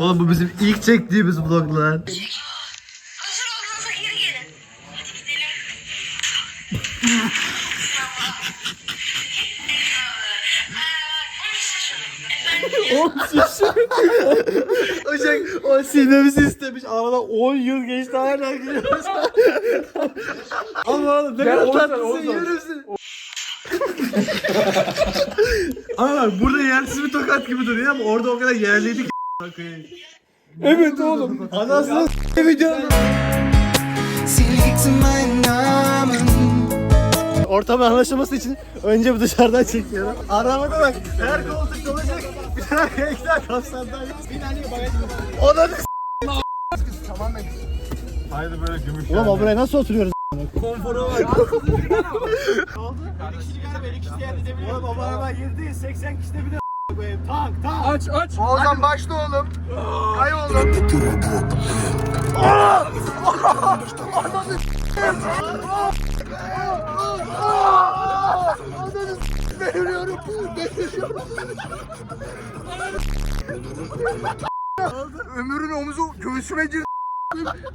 Oğlum bu bizim ilk çektiğimiz vlog lan. Hazır olduğunuzda geri gelin. Hadi gidelim. Ocak o silmemizi istemiş. Arada 10 yıl geçti hala gülüyoruz. Ama oğlum ne kadar tatlısın yürüsün. ama burada yersiz bir tokat gibi duruyor ama orada o kadar yerliydi ki. Evet oğlum. Anasını s*** videonun. Ortamın anlaşılması için önce bu dışarıdan çekiyorum. Arabada bak her koltuk dolacak. Bir tane kas sandalye. Bir tane bagaj O da Haydi böyle gümüş. Oğlum o buraya nasıl oturuyoruz? Konforu var. Oğlum o araba girdi 80 kişide bir de koyayım. Tak tak. Aç aç. Oğuzhan başla oğlum. Kay oğlum. Ömür'ün omuzu göğsüme girdi.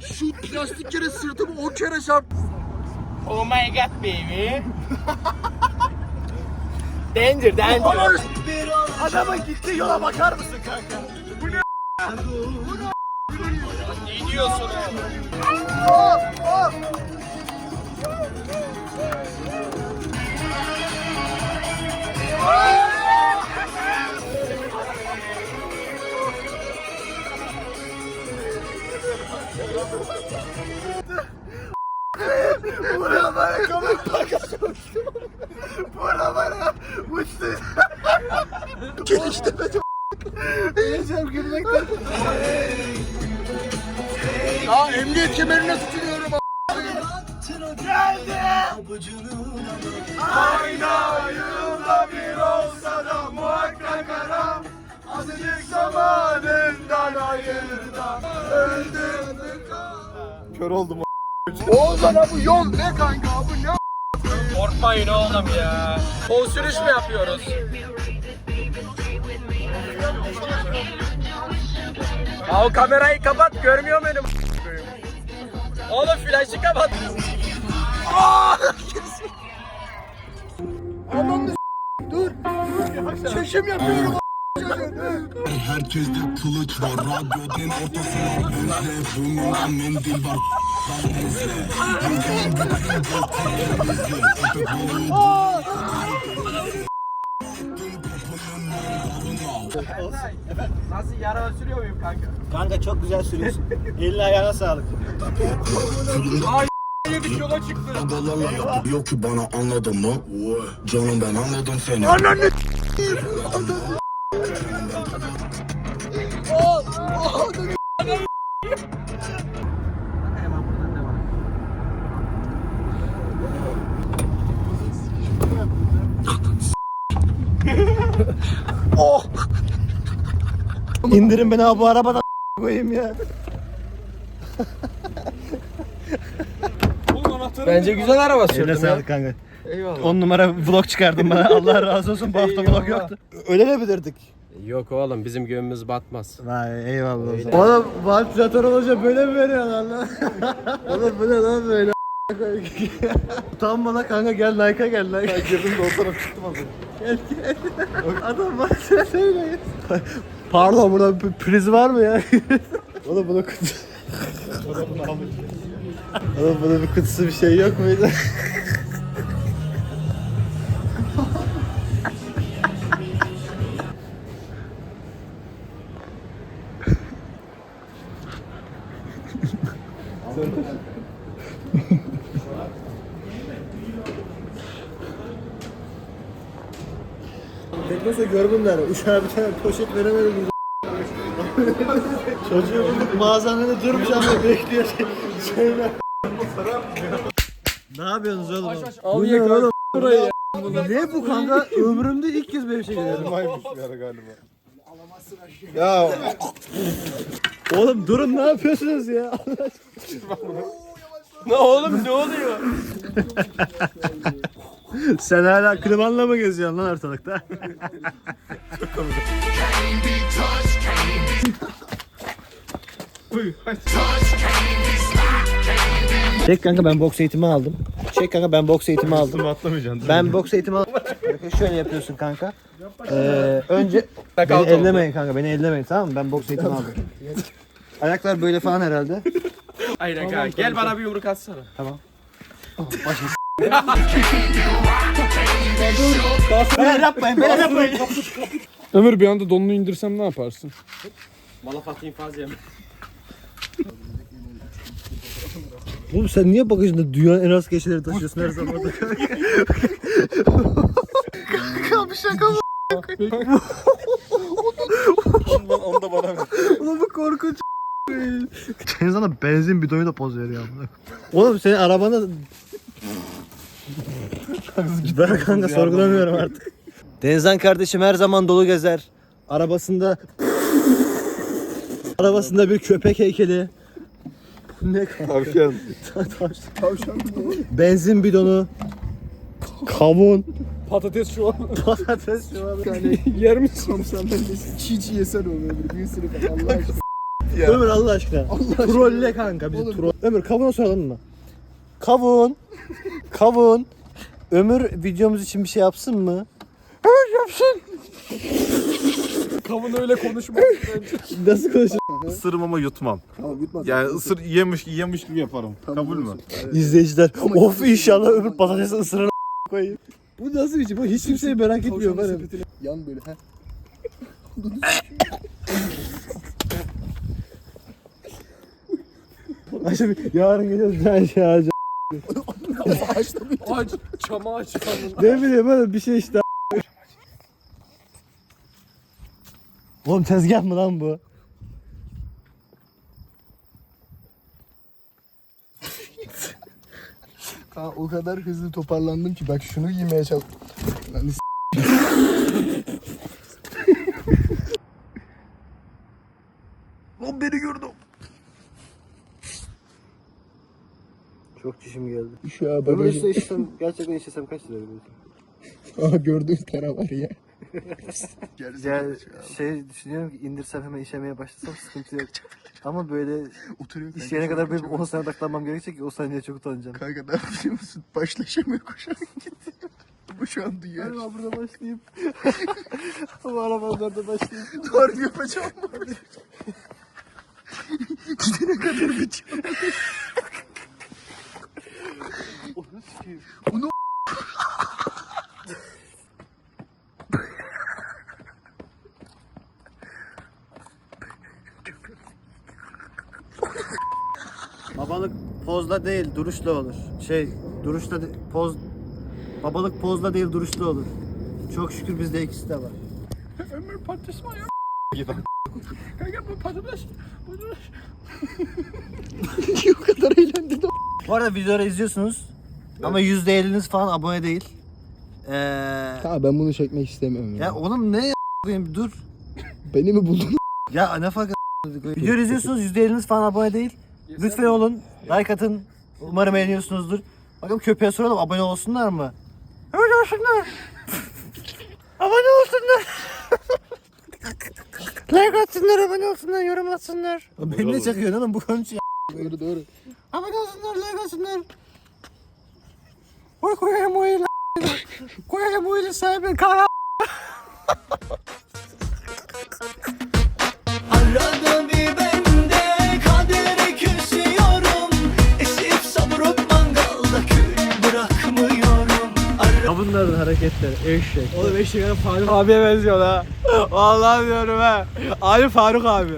Şu plastik kere sırtımı 10 kere çarptı. Oh my god baby. Danger danger. Adama gitti yola bakar mısın kanka? Ne diyorsun Oh, oh. Buraya bana kamera bakar Buraya bana uçtu. Geliştirmedi. Yiyeceğim gülmekten. Ya emniyet kemerine tutunuyorum. Ayda yılda bir olsa da muhakkak aram Azıcık zamanından ayırda öldüm Kör oldum. Oğuzhan ha bu yol ne kanka bu ne? Korkmayın oğlum ya. Kol sürüş mü yapıyoruz? Ya o kamerayı kapat görmüyor benim. Oğlum flaşı kapat. Çekim yapıyorum. Herkeste kılıç var Radyonun ortasına benze Burnuna mendil var Benze Gözümün bütün gözleri bizi Köpek balığı Nasıl yara sürüyor muyum kanka? Kanka çok güzel sürüyorsun. Eline ayağına sağlık. Yedik yola çıktı. Agalarla Yok ki bana anladın mı? Canım ben anladım seni İndirin beni abi bu arabadan koyayım ya. Bence güzel araba Eline sürdüm ya. sağlık kanka. Eyvallah. 10 numara vlog çıkardın bana. Allah razı olsun. Bu hafta vlog yoktu. Öyle ne bilirdik? Yok oğlum bizim göğümüz batmaz. Vay eyvallah. Öyle. Oğlum vantilatör olunca böyle mi veriyorlar lan? Oğlum bu ne lan böyle? Utanma lan kanka gel like'a gel like. Ben girdim de o taraf çıktım az Gel gel. Adam vantilatörle Pardon burada bir priz var mı ya? Oğlum bunun kutusu. Oğlum bunun kutusu bir şey yok muydu? Teknese görgünler. Uçağa bir tane poşet veremedim. Çocuğu bulduk mağazanede durmuş ama bekliyor. Şeyler. ne yapıyorsunuz oğlum? Al Bu ye ne kanka burayı. Ne bu kanka? Ömrümde ilk kez böyle bir şey görüyorum. Maymış bir ara galiba. Ya Oğlum durun ne yapıyorsunuz ya? ne oğlum ne oluyor? Sen hala klimanla mı geziyorsun lan ortalıkta? Çek kanka ben boks eğitimi aldım. Çek kanka ben boks eğitimi aldım. atlamayacaksın. Ben boks eğitimi aldım. Kanka Şöyle yapıyorsun kanka. Ee, önce beni ellemeyin kanka beni ellemeyin tamam mı? Ben boks eğitimi aldım. Ayaklar böyle falan herhalde. Aynen kanka. Gel bana bir yumruk atsana. Beyler yapmayın beyler yapmayın. Ömür bir anda donunu indirsem ne yaparsın? Malafat infaz yeme. Oğlum sen niye bagajında dünyanın en az geçleri taşıyorsun her zaman? Kanka bir şaka mı? Onu da bana ver. Oğlum bu korkunç Senin sana benzin bidonu da poz veriyor amına. Oğlum senin arabana Ben kanka sorgulamıyorum artık. Denizhan kardeşim her zaman dolu gezer. Arabasında Arabasında bir köpek heykeli. Ne Tavşan. Tavşan. Benzin bidonu. Kavun. Patates şu an. Patates şu an. Yer misin? Samsa'ndan de çiğ çiğ yesen ömür. Bir ısırık al, Allah aşkına. Ömür Allah aşkına. Trolle kanka bizi troll. Ömür kavuna soralım mı? Kavun. Kavun. Ömür videomuz için bir şey yapsın mı? Ömür yapsın. Kavun öyle konuşma. Nasıl konuşuyor? Isırım ama yutmam. Tamam yutma. Yani ısır yemiş yemiş gibi yaparım. Kabul mü? İzleyiciler of inşallah ömür patatesi ısırır koyayım. Bu nasıl bir şey? Bu hiç kimseyi merak etmiyor. Sepetine yan böyle. Heh. Ayşe yarın geliyoruz ben şey alacağım. Ağaçta bir Aç. Çama aç. Ne bileyim öyle bir şey işte. Oğlum tezgah mı lan bu? Ha, o kadar hızlı toparlandım ki bak şunu giymeye çalış. Lan s- Lan beni gördüm. Çok çişim geldi. Şu an Ömür işte işsem, gerçekten işsem kaç lira veriyorsun? Aa gördüğün para var ya. Ya şey düşünüyorum ki indirsem hemen işemeye başlasam sıkıntı yok. Ama böyle Oturuyor iş yerine kadar benim 10 sene odaklanmam gerekecek ki o saniye çok utanacağım. Kanka ne yapıyor musun? Başlaşamıyor koşarak gidiyor. Bu şu an duyuyor. Galiba burada başlayayım. Bu arabalarda başlayayım. Harbi yapacağım bu. Gidene kadar bitiyor. Bunu Babalık pozla değil duruşla olur. Şey duruşla de- poz babalık pozla değil duruşla olur. Çok şükür bizde ikisi de var. Ömür patates var ya. Kanka bu patates. Patates. o kadar eğlendi de. Bu arada videoları izliyorsunuz. Ama %50'niz falan abone değil. Ee, Ha ben bunu çekmek istemiyorum ya. ya oğlum ne ya koyayım dur. Beni mi buldun? Ya ne fark Video izliyorsunuz %50'niz falan abone değil. Lütfen olun. Like atın. Umarım beğeniyorsunuzdur. Bakalım köpeğe soralım abone olsunlar mı? Abone olsunlar. abone olsunlar. like atsınlar, abone olsunlar, yorum atsınlar. Beni ne çakıyorsun oğlum bu konuşuyor. doğru doğru. Abone olsunlar, like atsınlar. Oy koyayım o eli. koyayım o eli sahibin kara. bunların hareketleri eşek. Oğlum eşeğe Faruk abiye benziyor ha. Vallahi diyorum ha. Ali Faruk abi.